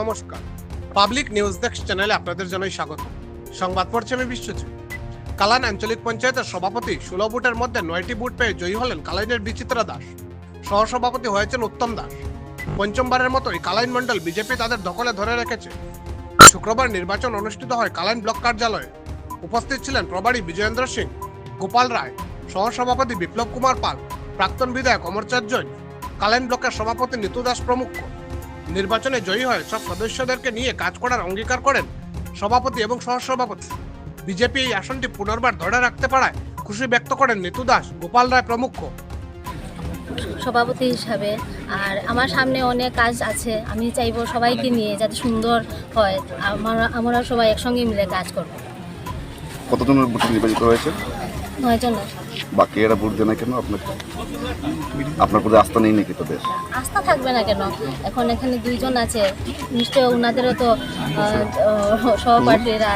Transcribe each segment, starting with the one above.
নমস্কার। Public news desk চ্যানেলে আপনাদের জানাই স্বাগত। সংবাদ পড়ছে আমি বিশ্বজিৎ। কালান আঞ্চলিক পঞ্চায়েতের সভাপতি ষোলো বুটের মধ্যে নয়টি বুট পেয়ে জয়ী হলেন কালাইনের বিচিত্রা দাস। সহসভাপতি হয়েছেন উত্তম দাস। পঞ্চমবারের মতোই কালাইন মণ্ডল বিজেপি তাদের দখলে ধরে রেখেছে। শুক্রবার নির্বাচন অনুষ্ঠিত হয় কালাইন ব্লক কার্যালয়ে। উপস্থিত ছিলেন প্রবারী বিজয়েন্দ্র সিং, গোপাল রায়, সহসভাপতি বিপ্লব কুমার পাল, প্রাক্তন বিধায়ক অমরচাঁদ জৈন। কালাইন ব্লকের সভাপতি নিতু দাস প্রমুখ। নির্বাচনে জয়ী হয়ে সব সদস্যদেরকে নিয়ে কাজ করার অঙ্গীকার করেন সভাপতি এবং সহসভাপতি। বিজেপি এই আসনটি পুনর্বার ধরে রাখতে পারায় খুশি ব্যক্ত করেন নিতু দাস গোপাল রায় প্রমুখ। সভাপতি হিসাবে। আর আমার সামনে অনেক কাজ আছে আমি চাইব সবাইকে নিয়ে যাতে সুন্দর হয় আমরা আমরা সবাই একসঙ্গে মিলে কাজ করব। কতজনের ভোটে নির্বাচিত হয়েছে? নয় বাকি এরা ভোট দেয় না কেন আপনাকে আপনার প্রতি আস্থা নেই নাকি তাদের? আস্থা থাকবে না কেন? এখন এখানে দুইজন আছে। নিশ্চয় ওনাদেরও তো সহপাঠীরা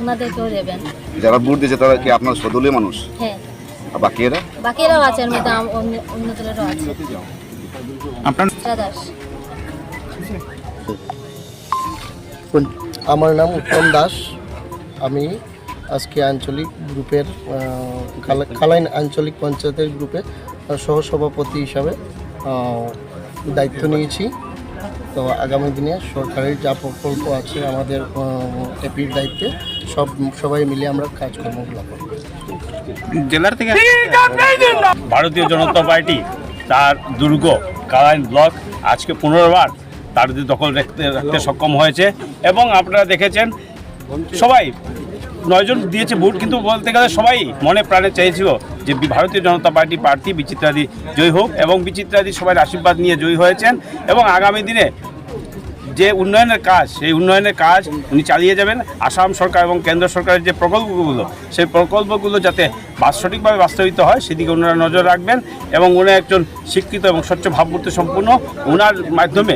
ওনাদেরকেও দেবেন। যারা ভোট দিয়েছে তারা কি আপনার সদলীয় মানুষ? হ্যাঁ। আর বাকি এরা? বাকিরাও আছে এর মধ্যে আম- অন্য অন্য দলেরও আছে। আপনার দাস। আমার নাম উত্তম দাস। আমি আজকে আঞ্চলিক গ্রুপের কালা- আঞ্চলিক পঞ্চায়েতের গ্রুপে সহসভাপতি হিসাবে দায়িত্ব নিয়েছি। তো আগামী দিনে সরকারের যা প্রকল্প আছে আমাদের এপির দায়িত্বে সব সবাই মিলে আমরা কাজকর্মগুলো করব। জেলার থেকে ভারতীয় জনতা পার্টি তার দুর্গ কালাইন ব্লক আজকে পুনর্বার তার দখল রাখতে রাখতে সক্ষম হয়েছে। এবং আপনারা দেখেছেন সবাই নয়জন দিয়েছে ভোট, কিন্তু বলতে গেলে সবাই মনে প্রাণে চেয়েছিল যে ভারতীয় জনতা পার্টি, প্রার্থী বিচিত্রাদি জয়ী হোক এবং বিচিত্রাদি সবাই আশীর্বাদ নিয়ে জয়ী হয়েছেন এবং আগামী দিনে যে উন্নয়নের কাজ, সেই উন্নয়নের কাজ উনি চালিয়ে যাবেন। আসাম সরকার এবং কেন্দ্র সরকারের যে প্রকল্পগুলো, সেই প্রকল্পগুলো যাতে সঠিকভাবে বাস্তবিত হয়, সেদিকে ওনারা নজর রাখবেন এবং উনি একজন শিক্ষিত এবং স্বচ্ছ ভাবমূর্তি সম্পূর্ণ ওনার মাধ্যমে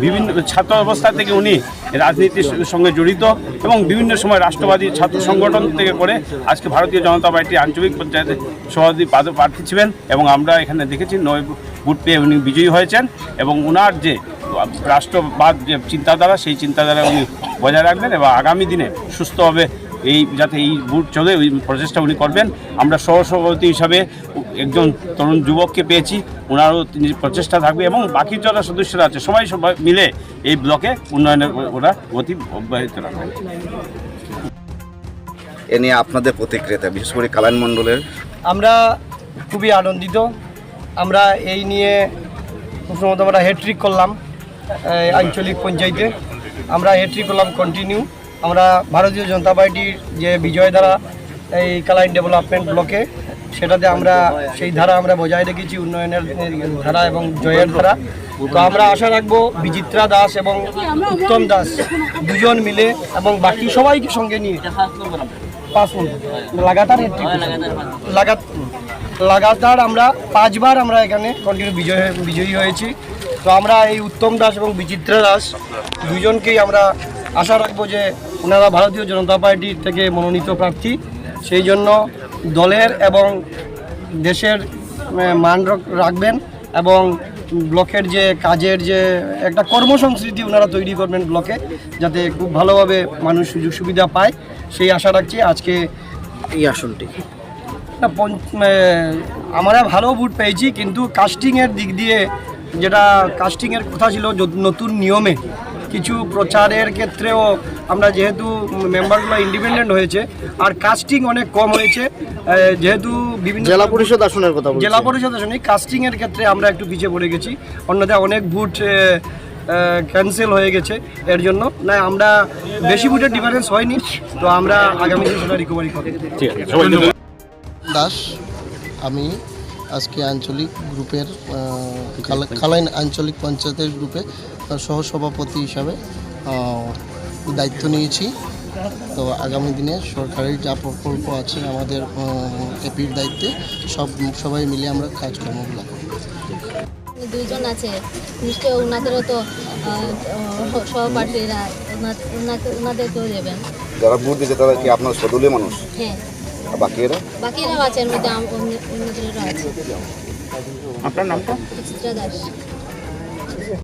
বিভিন্ন ছাত্র অবস্থা থেকে উনি রাজনীতির সঙ্গে জড়িত এবং বিভিন্ন সময় রাষ্ট্রবাদী ছাত্র সংগঠন থেকে করে আজকে ভারতীয় জনতা পার্টি আঞ্চলিক পঞ্চায়েতের সভাপতি প্রার্থী ছিলেন এবং আমরা এখানে দেখেছি নয় বুট পেয়ে উনি বিজয়ী হয়েছেন এবং ওনার যে রাষ্ট্রবাদ যে চিন্তাধারা, সেই চিন্তাধারা উনি বজায় রাখবেন এবং আগামী দিনে সুস্থভাবে এই যাতে এই বুট চলে ওই প্রচেষ্টা উনি করবেন। আমরা সহসভাপতি হিসাবে একজন তরুণ যুবককে পেয়েছি ওনারও তিনি প্রচেষ্টা থাকবে এবং বাকি যারা সদস্যরা আছে সবাই সবাই মিলে এই ব্লকে উন্নয়নের ওরা গতি অব্যাহত রাখবেন এ নিয়ে আপনাদের প্রতিক্রিয়া বিশেষ করে কালাইন মণ্ডলের। আমরা খুবই আনন্দিত। আমরা এই নিয়ে প্রথমত আমরা হ্যাট্রিক করলাম আঞ্চলিক পঞ্চায়েতে। আমরা হ্যাট্রিক করলাম কন্টিনিউ আমরা ভারতীয় জনতা পার্টির যে বিজয় ধারা, এই কালাইন ডেভেলপমেন্ট ব্লকে, সেটাতে আমরা, সেই ধারা আমরা বজায় রেখেছি, উন্নয়নের ধারা এবং জয়ের ধারা। তো আমরা আশা রাখব বিচিত্রা দাস এবং উত্তম দাস দুজন মিলে এবং বাকি সবাইকে সঙ্গে নিয়ে পাঁচ লাগাত, লাগাতার আমরা পাঁচবার আমরা এখানে কন্টিনিউ বিজয় বিজয়ী হয়েছি। তো আমরা এই উত্তম দাস এবং বিচিত্রা দাস দুজনকেই আমরা আশা রাখব যে ওনারা ভারতীয় জনতা পার্টির থেকে মনোনীত প্রার্থী। সেই জন্য দলের এবং দেশের মান রাখবেন এবং ব্লকের যে কাজের যে একটা কর্মসংস্কৃতি ওনারা তৈরি করবেন ব্লকে, যাতে খুব ভালোভাবে মানুষ সুযোগ সুবিধা পায়। সেই আশা রাখছি আজকে এই আসনটি। আমরা ভালো ভোট পেয়েছি, কিন্তু কাস্টিংয়ের দিক দিয়ে যেটা কাস্টিংয়ের কথা ছিল নতুন নিয়মে কিছু প্রচারের ক্ষেত্রেও আমরা যেহেতু মেম্বারগুলো ইন্ডিপেন্ডেন্ট হয়েছে আর কাস্টিং অনেক কম হয়েছে যেহেতু বিভিন্ন জেলা পরিষদ আসনের কথা জেলা পরিষদ আসনে কাস্টিংয়ের ক্ষেত্রে আমরা একটু পিছিয়ে পড়ে গেছি। অন্যথায় অনেক বুট ক্যান্সেল হয়ে গেছে এর জন্য। না আমরা বেশি বুটের ডিফারেন্স হয়নি তো আমরা আগামী দিন সেটা রিকভারি করব। দাস আমি আজকে আঞ্চলিক গ্রুপের কালা- আঞ্চলিক পঞ্চায়েতের গ্রুপে সহসভাপতি হিসাবে দায়িত্ব নিয়েছি। তো আগামী দিনে সরকারের যা প্রকল্প আছে আমাদের এপির দায়িত্বে সব সবাই মিলে আমরা কাজকর্মগুলো করব। দুইজন আছে। নিশ্চয় ওনাদেরও তো সহপাঠীরা ওনাদেরকেও দেবেন। যারা ভোট দিয়েছে তারা কি আপনার সদলীয় মানুষ? হ্যাঁ। আর বাকি এরা বাকিরাও আছে এর মধ্যে আম- অন্য অন্য দলেরও আছে। আপনার নামটা? চিত্রা দাস।